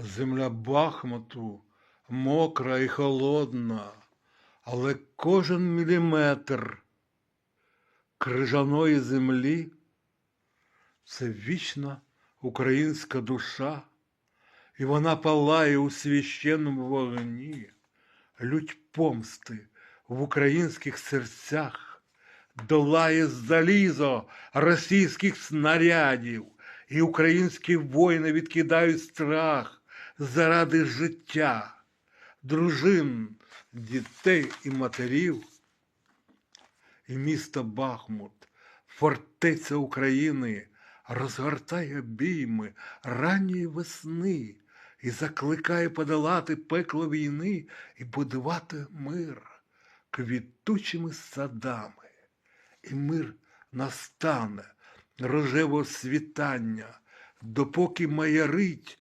Земля Бахмуту мокра і холодна, але кожен міліметр крижаної землі це вічна українська душа, і вона палає у священному вогні, лють помсти в українських серцях, долає залізо російських снарядів, і українські воїни відкидають страх заради життя, дружин, дітей і матерів. І місто Бахмут, фортеця України, розгортає обійми ранньої весни і закликає подолати пекло війни і будувати мир квітучими садами. І мир настане рожевого світання, допоки маярить